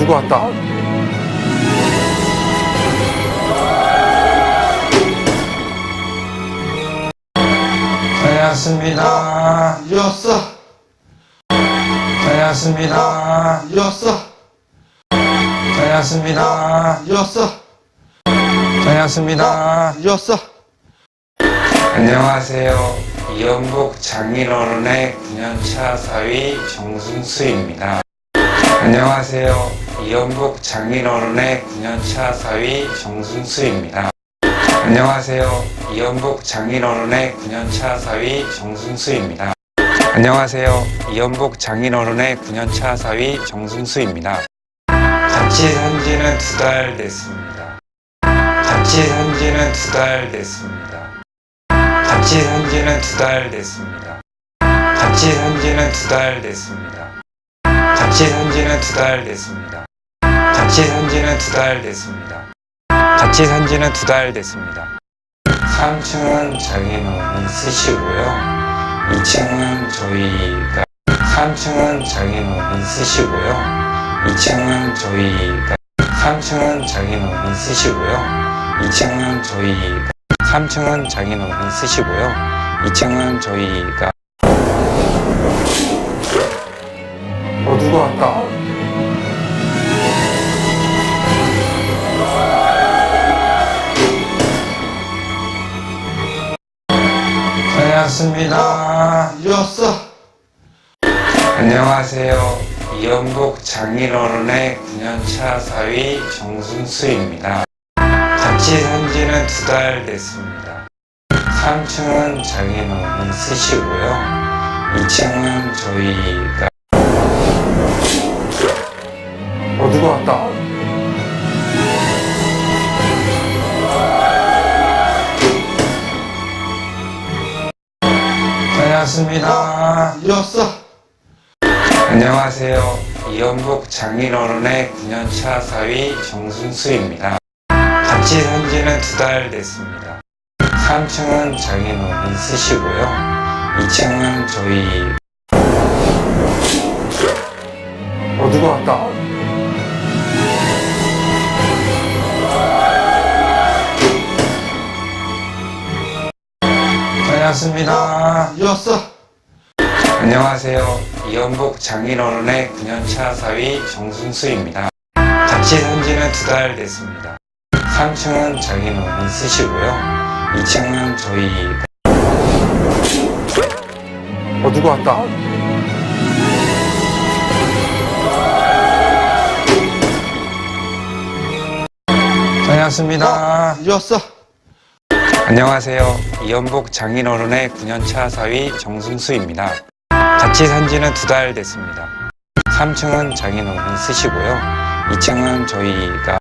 누구 왔다. 다녀왔습니다. 이었어 다녀왔습니다. 이었어 다녀왔습니다. 이었어 다녀왔습니다. 이었어 안녕하세요. 이연복 장인어른의 9년차 사위 정순수입니다. 안녕하세요. 이연복 장인어른의 9년차 사위 정순수입니다. 안녕하세요. 이연복 장인어른의 9년차 사위 정순수입니다. 안녕하세요. 이연복 장인어른의 9년차 사위 정순수입니다. 같이 산 지는 두 달 됐습니다. 같이 산 지는 두 달 됐습니다. 같이 산 지는 두 달 됐습니다. 같이 산 지는 두 달 됐습니다. 같이 산 지는 두 달 됐습니다. 같이 산 지는 두 달 됐습니다. 같이 산 지는 두 달 됐습니다. 3층은 장인어른이 쓰시고요. 2층은 저희가 3층은 장인어른이 쓰시고요. 2층은 저희가 3층은 장인어른이 쓰시고요. 2층은 저희가 3층은 장인어른이 쓰시고요. 2층은 저희가 다녀왔습니다. 이었어 안녕하세요. 이연복 장인어른의 9년차 사위 정순수입니다. 같이 산 지는 두 달 됐습니다. 3층은 장인어른이 쓰시고요. 2층은 저희가 다녀왔습니다. 이었어 안녕하세요. 이연복 장인어른의 9년차 사위 정순수입니다. 같이 산 지는 두 달 됐습니다. 3층은 장인어른이 쓰시고요. 2층은 저희 어, 누구 왔다. 다녀왔습니다. 이었어 안녕하세요. 이연복 장인어른의 9년차 사위 정순수입니다. 같이 산 지는 두 달 됐습니다. 3층은 장인어른이 쓰시고요. 2층은 저희가 어, 누구 왔다. 다녀왔습니다. 이었어 안녕하세요. 이연복 장인어른의 9년차 사위 정순수입니다. 같이 산 지는 두 달 됐습니다. 3층은 장인어른이 쓰시고요. 2층은 저희가